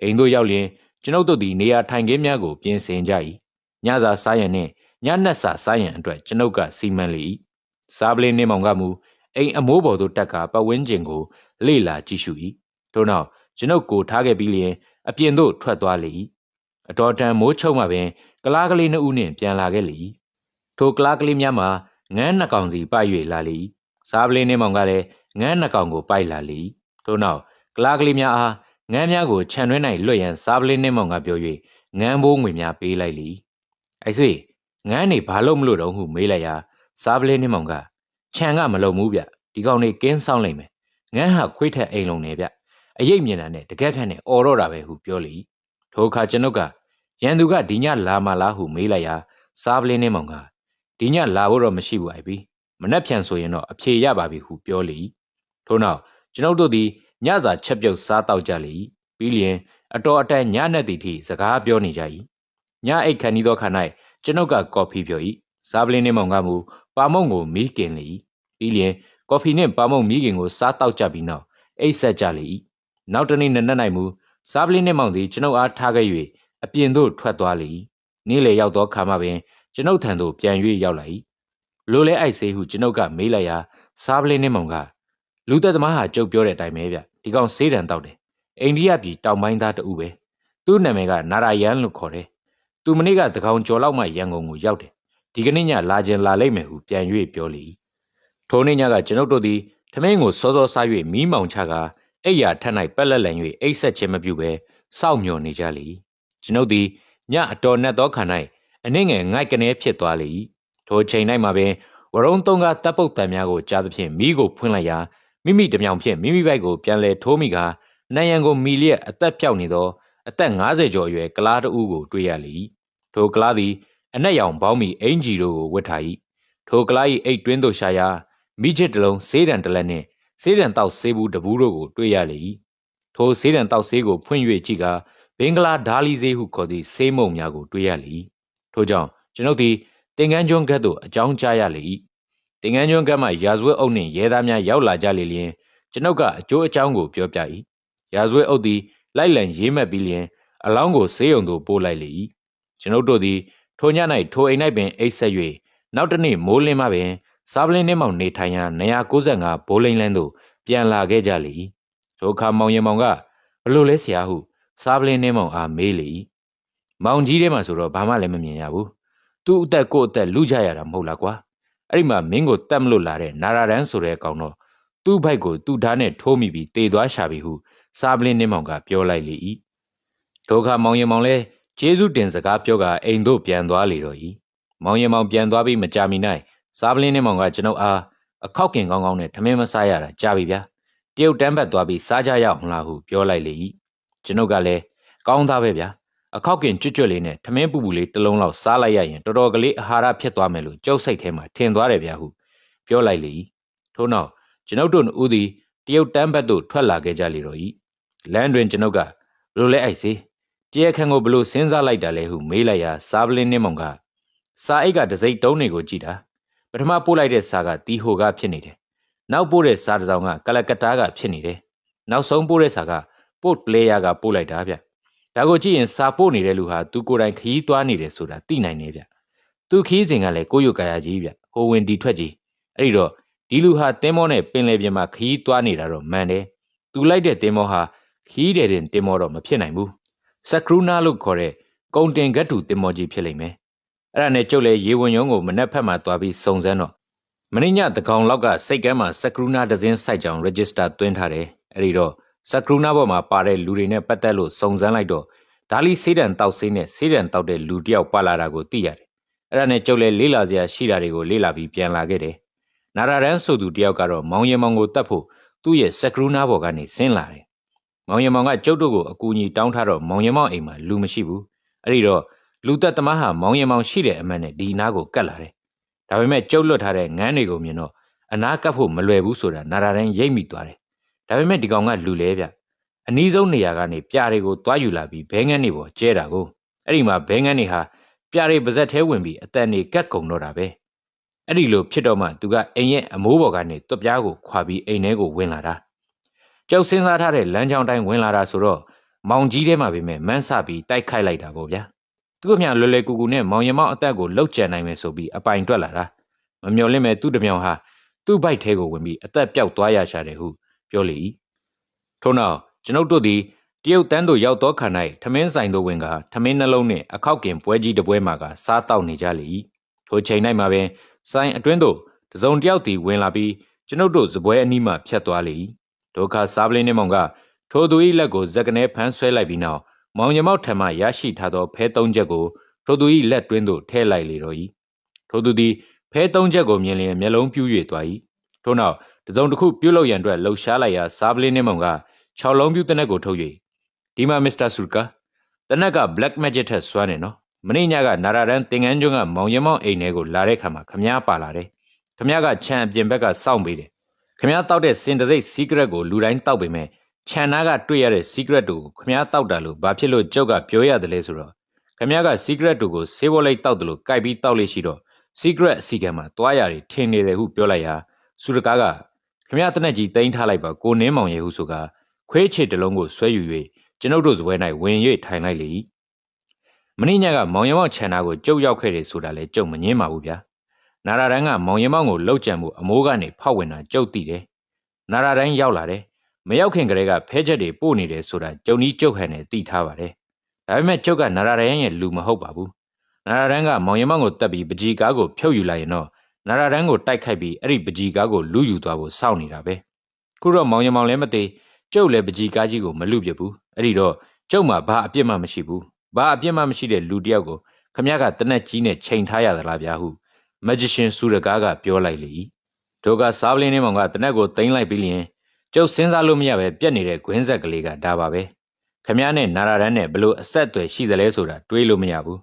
အိမ်သို့ရောက်လျင်ကျွန်ုပ်တို့သည်နေရာထိုင်ခင်းများကိုပြင်ဆင်ကြ၏ညစာစားရန်နှင့်ညနက်စာစားရန်အတွက်ကျွန်ုပ်ကစီမံလေ၏စားပလင်းနှင်းမောင်ကမူအိမ်အမိုးပေါ်သို့တက်ကပတ်ဝန်းကျင်ကိုလေ့လာကြည့်ရှု၏ထို့နောက်ကျွန်ုပ်ကိုထားခဲ့ပြီးလျင်အပြင်သို့ထွက်သွားလေ၏အတော်တန်မိုးချုံမှပင် ကလားကလေးနှစ်ဦးနှင့်ပြန်လာခဲ့လေ၏ထိုကလားကလေးများမှာငန်းနှစ်ကောင်စီပိုက်၍လာလေ၏စားပလင်းနှင်းမောင်ကလည်းငန်းနှစ်ကောင်ကိုပိုက်လာလေ၏ထို့နောက်ကလားကလေးများအားငန်းများကိုခြံတွင်း၌လွတ်ရန်စားပလင်းနှင်းမောင်ကပြော၍ငန်းဘိုးငွေများပေးလိုက်လေ၏အိုက်စေငန်းနေဘာလို့မလို့တော့ဟုမေးလိုက်ရာစားပလင်းနှင်းမောင်ကခြံကမလုံဘူးဗျဒီကောင်နေကင်းဆောင်လိုက်မယ်ငန်းဟာခွေးထက်အိမ်လုံးနေဗျအရိပ်မြင်တာနဲ့တကက်ခန့်နဲ့အော်တော့တာပဲဟုပြောလေထိုအခါကျွန်ုပ်က ရန်သူကဒီညလာမလားဟုမေးလိုက်ရာစားပလင်းနှင်းမောင်ကဒီညလာဖို့တော့မရှိဘူးအိုက်ပြီမနှက်ဖြန်ဆိုရင်တော့အဖြေရပါပြီဟုပြောလေထို့နောက်ကျွန်ုပ်တို့သည်ညစာချက်ပြုတ်စားတောက်ကြလေပြီးလျင်အတော်အတန်ညနက်သည့်ထိစကားပြောနေကြ၏ညအိတ်ခဏီသောခါ၌ကျွန်ုပ်ကကော်ဖီပြော၏စားပလင်းနှင်းမောင်ကမူပါမုံကိုမီးကင်လေပြီးလျင်ကော်ဖီနှင့်ပါမုံမီးကင်ကိုစားတောက်ကြပြီးနောက်အိတ်ဆက်ကြလေ၏နောက်တနေ့နနက်၌မူစားပလင်းနှင်းမောင်သည်ကျွန်ုပ်အားထားခဲ့၍ အပြင်သို့ထွက်သွားလေနေ့လေရောက်သောခါမှပင်ကျွန်ုပ်ထံသို့ပြန်၍ရောက်လာ၏လိုလဲအိုက်စေးဟုကျွန်ုပ်ကမေးလိုက်ရာစားပလင်းနှင်းမောင်ကလူသက်သမားဟာကြုတ်ပြောတဲ့အတိုင်းပဲဗျဒီကောင်စေးတံတောက်တယ်အိန္ဒိယပြည်တောင်ပိုင်းသားတူပဲသူ့နာမည်ကနာရာယန်လို့ခေါ်တယ်သူမနေ့ကသကောင်ကျော်လောက်မှရန်ကုန်ကိုရောက်တယ်ဒီကနေ့ညလာခြင်းလာလိမ့်မယ်ဟုပြန်၍ပြောလေထိုနေ့ညကကျွန်ုပ်တို့သည်ထမင်းကိုစောစောစား၍မီးမောင်ချကာအိယာထက်၌ပက်လက်လန်၍အိတ်ဆက်ခြင်းမပြုဘဲစောင့်မျှော်နေကြလေ ကျွန်ုပ်သည်ညအတော်နဲ့သောခါ၌အနှင်းငယ်ငိုက်ကနေဖြစ်သွားလေထိုချိန်၌မှာပင်ဝရုံသုံးကတပ်ပုတ်တံများကိုကြားသဖြင့်မိကိုဖွင့်လိုက်ရာမိမိတမြောင်ဖြင့်မိမိဘက်ကိုပြန်လဲထိုးမိကာနယံကိုမီလျက်အသက်ပြောက်နေသောအသက်50ကျော်အရွယ်ကလားတဦးကိုတွေ့ရလေထိုကလားသည်အနက်ရောင်ဘောင်းမီအင်ဂျီတို့ကိုဝတ်ထား၏ထိုကလား၏အိတ်တွင်းသို့ရှာရာမိချစ်တလုံးဆေးတံတလက်နှင့်ဆေးတံတောက်ဆေးဘူးတဘူးတို့ကိုတွေ့ရလေ၏ထိုဆေးတံတောက်ဆေးကိုဖွင့်၍ကြည့်ကာ ဘင်္ဂလားဓာလီဆေးဟုခေါ်သည့်ဆေးမုံများကိုတွေ့ရလေ၏ထို့ကြောင့်ကျွန်ုပ်သည်တင်ကန်းကျွန်းကတ်သို့အကြောင်းကြားရလေ၏တင်ကန်းကျွန်းကတ်မှရာဇဝတ်အုပ်နှင့်ရဲသားများရောက်လာကြလေလျင်ကျွန်ုပ်ကအကျိုးအကြောင်းကိုပြောပြ၏ရာဇဝတ်အုပ်သည်လိုက်လံရေးမှတ်ပြီးလျင် အလောင်းကိုဆေးရုံသို့ပို့လိုက်လေ၏ကျွန်ုပ်တို့သည်ထိုည၌ထိုအိမ်၌ပင်အိတ်ဆက်၍နောက်တနေ့မိုးလင်းမှပင်စားပလင်းနှင်းမောင်နေထိုင်ရာ295ဘိုးလိန်လန်းသို့ပြန်လာခဲ့ကြလေ၏ထိုအခါမောင်ရင်မောင်ကဘလို့လဲဆရာဟု စားပလင်းနှင်းမောင်အားမေးလေ၏မောင်ကြီးထဲမှာဆိုတော့ဘာမှလည်းမမြင်ရဘူးသူ့အသက်ကိုယ့်အသက်လူကြရတာမဟုတ်လားကွာအဲ့ဒီမှာမင်းကိုတတ်မလို့လာတဲ့နာရာရန်ဆိုတဲ့ကောင်တော့သူ့ဘိုက်ကိုသူ့ဓာတ်နဲ့ထိုးမိပြီးတေသွားရှာပြီဟုစားပလင်းနှင်းမောင်ကပြောလိုက်လေ၏ဒုက္ခမောင်ရင်မောင်လဲကျေးဇူးတင်စကားပြောကအိမ်သို့ပြန်သွားလေတော့၏မောင်ရင်မောင်ပြန်သွားပြီးမကြမီ၌စားပလင်းနှင်းမောင်ကကျွန်ုပ်အားအခောက်ကင်ကောင်းကောင်းနဲ့ထမင်းမစားရတာကြားပြီဗျာတရုတ်တန်းဘက်သွားပြီးစားကြရအောင်လားဟုပြောလိုက်လေ၏ ကျွန်ုပ်ကလည်းကောင်းသားပဲဗျာအခောက်ကင်ကြွကြွလေးနဲ့ထမင်းပူပူလေးတစ်လုံးလောက်စားလိုက်ရရင်တော်တော်ကလေးအာဟာရဖြစ်သွားမယ်လို့ကြောက်စိတ်ထဲမှာထင်သွားတယ်ဗျာဟုပြောလိုက်လေ၏ထို့နောက်ကျွန်ုပ်တို့ဦးသည်တရုတ်တန်းဘက်သို့ထွက်လာခဲ့ကြလေတော့၏လမ်းတွင်ကျွန်ုပ်ကဘလို့လဲအိုက်စေတရားခံကိုဘလို့စဉ်းစားလိုက်တာလဲဟုမေးလိုက်ရာစားပလင်းနှင်းမောင်ကစာအိတ်ကဒစိမ့်တုံးတွေကိုကြည့်တာပထမပို့လိုက်တဲ့စာကတီဟိုကဖြစ်နေတယ်နောက်ပို့တဲ့စာတစ်စောင်ကကလကတ္တာကဖြစ်နေတယ်နောက်ဆုံးပို့တဲ့စာက ပို့ပလေယာကပို့လိုက်တာဗျဒါကိုကြည့်ရင်စာပို့နေတဲ့လူဟာသူကိုယ်တိုင်ခရီးသွားနေတယ်ဆိုတာသိနိုင်နေဗျသူခီးစဉ်ကလည်းကိုယုကာယာကြီးဗျဟိုဝင်ဒီထွက်ကြီးအဲ့ဒီတော့ဒီလူဟာတင်းမောနဲ့ပင်လယ်ပြင်မှာခရီးသွားနေတာတော့မှန်တယ်သူလိုက်တဲ့တင်းမောဟာခီးတယ်တင်တင်မောတော့မဖြစ်နိုင်ဘူးစကရူနာလို့ခေါ်တဲ့ကုံတင်ဂတ်တူတင်မောကြီးဖြစ်လိမ့်မယ်အဲ့ဒါနဲ့ကျုပ်လည်းရေဝင်ရုံကိုမနှက်ဖက်မှသွားပြီးစုံစမ်းတော့မင်းညတကောင်လောက်ကစိတ်ကမ်းမှာစကရူနာဒဇင်းစိုက်ကြောင် register သွင်းထားတယ်အဲ့ဒီတော့ စကရူနာဘော်မှာပါတဲ့လူတွေနဲ့ပတ်သက်လို့စုံစမ်းလိုက်တော့ဒါလီစေးတံတောက်ဆေးနဲ့စေးတံတောက်တဲ့လူတယောက်ပါလာတာကိုသိရတယ်အဲ့ဒါနဲ့ကျုပ်လည်းလေးလာစရာရှိတာတွေကိုလေးလာပြီးပြန်လာခဲ့တယ်နာရာရန်ဆိုသူတယောက်ကတော့မောင်ရမောင်ကိုတတ်ဖို့သူ့ရဲ့စကရူနာဘော်ကနေဆင်းလာတယ်မောင်ရမောင်ကကျုပ်တို့ကိုအကူအညီတောင်းထားတော့မောင်ရမောင်အိမ်မှာလူမရှိဘူးအဲ့ဒီတော့လူသက်သမားဟာမောင်ရမောင်ရှိတဲ့အမှန်နဲ့ဒီနားကိုကတ်လာတယ်ဒါပေမဲ့ကျုပ်လွတ်ထားတဲ့ငန်းတွေကိုမြင်တော့အနာကတ်ဖို့မလွယ်ဘူးဆိုတာနာရာရန်ရိပ်မိသွားတယ် ဒါပေမဲ့ဒီကောင်ကလူလဲဗျအနီးဆုံးနေရာကနေပြားတွေကိုတွားယူလာပြီးဘဲငန်းတွေပေါ်ကျဲတာကိုအဲ့ဒီမှာဘဲငန်းတွေဟာပြားတွေပါဇက်ထဲဝင်ပြီးအတန်တွေကတ်ကုန်တော့တာပဲအဲ့ဒီလိုဖြစ်တော့မှသူကအိမ်ရဲ့အမိုးပေါ်ကနေတွက်ပြားကိုခွာပြီးအိမ်ထဲကိုဝင်လာတာကြောက်စင်းစားထားတဲ့လမ်းကြောင်းတိုင်းဝင်လာတာဆိုတော့မောင်ကြီးထဲမှာပဲမဲ့မန်းဆပြီးတိုက်ခိုက်လိုက်တာပေါ့ဗျာသူကမြလွယ်လွယ်ကူကူနဲ့မောင်ရင်မောင်အသက်ကိုလှုပ်ကြံနိုင်မယ်ဆိုပြီးအပိုင်တွက်လာတာမမျော်လင့်မဲ့သူ့တမြောင်ဟာသူ့ဘိုက်ထဲကိုဝင်ပြီးအသက်ပျောက်သွားရရှာတယ်ဟု ပြောလေ၏ထို့နောက်ကျွန်ုပ်တို့သည်တရုတ်တန်းတို့ရောက်သောခါ၌ထမင်းဆိုင်သို့ဝင်ကထမင်းနှလုံးနှင့်အခောက်ကင်ပွဲကြီးတစ်ပွဲမှာကစားတောက်နေကြလေ၏ထိုချိန်၌မှာပင်ဆိုင်အတွင်းသို့တစုံတစ်ယောက်သည်ဝင်လာပြီးကျွန်ုပ်တို့စပွဲအနီးမှဖြတ်သွားလေ၏ဒုက္ခစားပလင်းနှင့်မောင်ကထိုသူ၏လက်ကိုဇက်ကနေဖမ်းဆွဲလိုက်ပြီးနောက်မောင်ရမောက်ထံမှရရှိထားသောဖဲသုံးချက်ကိုထိုသူ၏လက်တွင်းသို့ထည့်လိုက်လေတော့၏ထိုသူသည်ဖဲသုံးချက်ကိုမြင်လျင်မျက်လုံးပြူး၍သွား၏ထို့နောက် တစုံတစ်ခုပြုတ်လောက်ရန်အတွက်လှုပ်ရှားလိုက်ရာစားပလင်းနှင့်မောင်က6လုံးပြူးတနက်ကိုထုတ်၍ဒီမှာမစ္စတာဆူကာတနက်က black magic ထက်စွမ်းနေနော်မင်းညကနာရာရန်တင်ငန်းကျွန်းကမောင်ရမောင်အိမ်ထဲကိုလာတဲ့ခါမှာခမားပါလာတယ်ခမားကခြံအပြင်ဘက်ကစောင့်ပေးတယ်ခမားတောက်တဲ့စင်တစိတ် secret ကိုလူတိုင်းတောက်ပေမဲ့ခြံနာကတွေ့ရတဲ့ secret တို့ကိုခမားတောက်တာလို့ဘာဖြစ်လို့ကြောက်ကပြောရတယ်လဲဆိုတော့ခမားက secret တို့ကိုဆေးဝလိုက်တောက်တယ်လို့ကြိုက်ပြီးတောက်လို့ရှိတော့ secret အစီကံမှာတွားရတယ်ထင်နေတယ်ဟုပြောလိုက်ရာစူရကားက ခမားတနက်ကြီးတိန်းထားလိုက်ပါကိုနင်းမောင်ရဲ့ဟုဆိုကခွေးချေတလုံးကိုဆွဲယူ၍ကျွန်ုပ်တို့စပွဲ၌ဝင်၍ထိုင်လိုက်လေ၏မင်းညကမောင်ရမောင်ခြံသားကိုကြုတ်ရောက်ခဲ့တယ်ဆိုတာလဲကြုံမငင်းပါဘူးဗျာနာရာတန်းကမောင်ရမောင်ကိုလှုပ်ကြံမှုအမိုးကနေဖောက်ဝင်တာကြုတ်သိတယ်နာရာတန်းရောက်လာတယ်မရောက်ခင်ကလေးကဖဲချက်တွေပို့နေတယ်ဆိုတာကြုံကြီးကြုတ်ဟန်နဲ့သိထားပါတယ်ဒါပေမဲ့ကျုပ်ကနာရာတန်းရဲ့လူမဟုတ်ပါဘူးနာရာတန်းကမောင်ရမောင်ကိုတက်ပြီးပကြီးကားကိုဖြုတ်ယူလိုက်ရင်တော့ နာရာတန်းကိုတိုက်ခိုက်ပြီးအဲ့ဒီပကြီးကားကိုလူယူသွားဖို့စောင့်နေတာပဲခုတော့မောင်ရမောင်လည်းမသေးကျုပ်လည်းပကြီးကားကြီးကိုမလူပြဘူးအဲ့ဒီတော့ကျုပ်မှာဘာအပြစ်မှမရှိဘူးဘာအပြစ်မှမရှိတဲ့လူတယောက်ကိုခမရကတနက်ကြီးနဲ့ချိန်ထားရသလားဗျာဟုမဂျီရှင်ဆူရကားကပြောလိုက်လေဒုကစားပလင်းနေမောင်ကတနက်ကိုသိမ်းလိုက်ပြီးလျင်ကျုပ်စဉ်းစားလို့မရပဲပြက်နေတဲ့ဂွင်းဆက်ကလေးကဒါပါပဲခမရနဲ့နာရာရန်နဲ့ဘလို့အဆက်အသွယ်ရှိသလဲဆိုတာတွေးလို့မရဘူး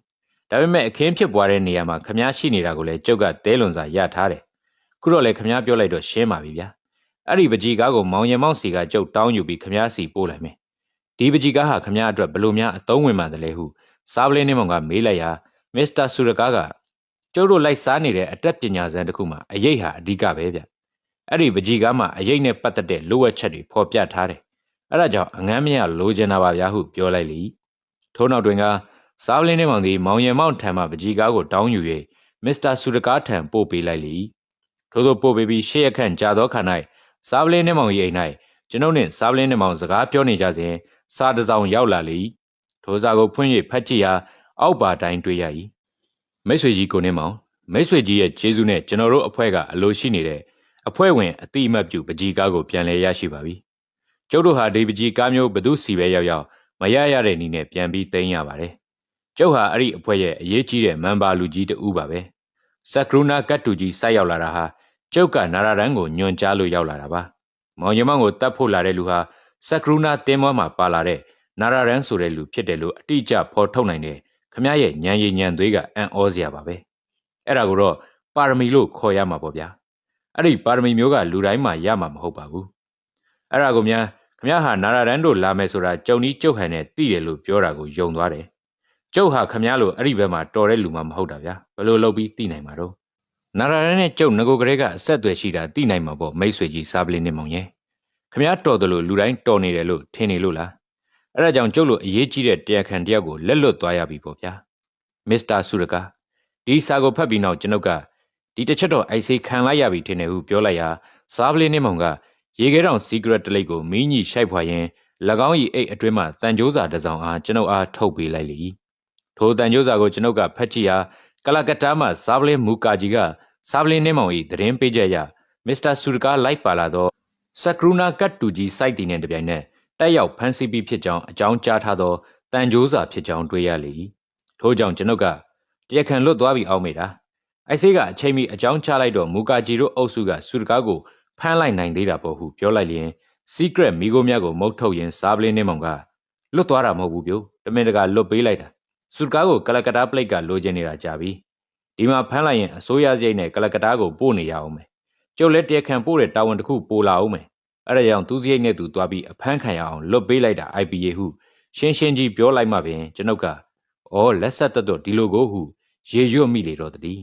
ဒါပေမဲ့အခင်းဖြစ်ပွားတဲ့နေရာမှာခမရရှိနေတာကိုလည်းကျုပ်ကတဲလွန်စာရထားတယ်ခုတော့လေခမရပြောလိုက်တော့ရှင်းပါပြီဗျာအဲ့ဒီပကြီးကားကိုမောင်ရမောင်စီကကျုပ်တောင်းယူပြီးခမရစီပို့လိုက်မယ်ဒီပကြီးကားဟာခမရအတွက်ဘလို့များအသုံးဝင်ပါသလဲဟုစားပလင်းနေမောင်ကမေးလိုက်ရာမစ္စတာဆူရကားကကျုပ်တို့လိုက်စားနေတဲ့အတက်ပညာစံတစ်ခုမှာအရေးဟာအဓိကပဲဗျအဲ့ဒီပကြီးကားမှာအရေးနဲ့ပတ်သက်တဲ့လိုအပ်ချက်တွေဖော်ပြထားတယ်အဲ့ဒါကြောင့်အငမ်းမရလိုချင်တာပါဗျာဟုပြောလိုက်လေထို့နောက်တွင်က စားပလင်းနေမောင်သည်မောင်ရင်မောင်ထံမှပကြီးကားကိုတောင်းယူ၍မစ္စတာဆူရကားထံပို့ပေးလိုက်လေထို့သောပို့ပေးပြီးရှေ့ရခန့်ကြာသောခါ၌စားပလင်းနေမောင်၏အိမ်၌ကျွန်ုပ်နှင့်စားပလင်းနေမောင်စကားပြောနေကြစဉ်စားတစ်စောင်ရောက်လာလေထိုစာကိုဖွင့်၍ဖတ်ကြည့်ရာအောက်ပါတိုင်းတွေ့ရ၏မိတ်ဆွေကြီးကိုနေမောင်မိတ်ဆွေကြီးရဲ့ကျေးဇူးနဲ့ကျွန်တော်တို့အဖွဲ့ကအလိုရှိနေတဲ့အဖွဲ့ဝင်အတိအမှတ်ပြုပကြီးကားကိုပြန်လည်ရရှိပါပြီကျုပ်တို့ဟာဒီပကြီးကားမျိုးဘသူစီပဲရောက်ရောက်မရရတဲ့နည်းနဲ့ပြန်ပြီးသိမ်းရပါတယ် ကျုပ်ဟာအဲ့ဒီအဖွဲ့ရဲ့အရေးကြီးတဲ့မန်ပါလူကြီးတဦးပါပဲစကရူနာကတ်တူကြီးဆိုက်ရောက်လာတာဟာကျုပ်ကနာရာရန်ကိုညွန်ကြားလို့ရောက်လာတာပါမောင်ညမောင်ကိုတတ်ဖို့လာတဲ့လူဟာစကရူနာတင်းမောမှာပါလာတဲ့နာရာရန်ဆိုတဲ့လူဖြစ်တယ်လို့အတိအကျဖော်ထုတ်နိုင်တယ်ခမရဲ့ညံရည်ညံသွေးကအံ့ဩစရာပါပဲအဲ့ဒါကိုတော့ပါရမီလို့ခေါ်ရမှာပေါ့ဗျာအဲ့ဒီပါရမီမျိုးကလူတိုင်းမှာရမှာမဟုတ်ပါဘူးအဲ့ဒါကိုများခမဟာနာရာရန်တို့လာမယ်ဆိုတာကြုံကြီးကျုပ်ဟန်နဲ့သိတယ်လို့ပြောတာကိုယုံသွားတယ် ကျုပ်ဟာခမလို့အဲ့ဒီဘက်မှာတော်တဲ့လူမှမဟုတ်တာဗျာဘယ်လိုလုပ်ပြီးသိနိုင်မှာတော့နာရာရန်နဲ့ကျုပ်ငကိုကလေးကအဆက်အသွယ်ရှိတာသိနိုင်မှာပေါ့မိတ်ဆွေကြီးစားပလင်းနေမောင်ရဲ့ခမတော်တယ်လို့လူတိုင်းတော်နေတယ်လို့ထင်နေလို့လားအဲ့ဒါကြောင့်ကျုပ်လိုအရေးကြီးတဲ့တရားခံတယောက်ကိုလက်လွတ်သွားရပြီပေါ့ဗျာမစ္စတာဆူရကာဒီစာကိုဖတ်ပြီးနောက်ကျွန်ုပ်ကဒီတစ်ချက်တော့အိုက်ဆေးခံလိုက်ရပြီထင်တယ်ဟုပြောလိုက်ရာစားပလင်းနေမောင်ကရေခဲတောင် secret တလိပ်ကိုမင်းကြီးရှိုက်ဖွာရင်၎င်း၏အိတ်အတွင်းမှတန်ကြိုးစာတစ်စောင်အားကျွန်ုပ်အားထုတ်ပေးလိုက်လေ ထိုတန်ကြိုးစာကိုကျွန်ုပ်ကဖတ်ကြည့်ရာကလကတ္တာမှစားပလင်းမူကာကြီးကစားပလင်းနေမောင်၏သတင်းပေးချက်အရမစ္စတာဆူရကာလိုက်ပါလာသောစကရူနာကတ်တူကြီးစိုက်တည်နေတပြိုင်နက်တက်ရောက်ဖမ်းဆီးပြီးဖြစ်ကြောင်းအကြောင်းကြားထားသောတန်ကြိုးစာဖြစ်ကြောင်းတွေ့ရလေ၏ထို့ကြောင့်ကျွန်ုပ်ကတရားခံလွတ်သွားပြီးအောက်မေတာအိုက်ဆေးကအချိန်မီအကြောင်းချလိုက်တော့မူကာဂျီတို့အုပ်စုကစူတကားကိုဖမ်းလိုက်နိုင်သေးတာပေါ့ဟုပြောလိုက်လျင် secret မိကိုမြတ်ကိုမုတ်ထုတ်ရင်စားပလင်းနေမောင်ကလွတ်သွားတာမဟုတ်ဘူးပြိုတမင်တကာလွတ်ပေးလိုက်တာ စူတကားကိုကလကတာပလိတ်ကလိုချင်နေတာကြာပြီဒီမှာဖမ်းလိုက်ရင်အစိုးရစရိတ်နဲ့ကလကတာကိုပို့နေရအောင်မယ်ကျုပ်လည်းတရားခံပို့တဲ့တာဝန်တစ်ခုပို့လာအောင်မယ်အဲ့ဒါကြောင့်သူစရိတ်နဲ့သူသွားပြီးအဖမ်းခံရအောင်လွတ်ပေးလိုက်တာ IPA ဟုရှင်းရှင်းကြီးပြောလိုက်မှပင်ကျွန်ုပ်ကအော်လက်ဆက်တက်တော့ဒီလိုကိုဟုရေရွတ်မိလေတော့တည်း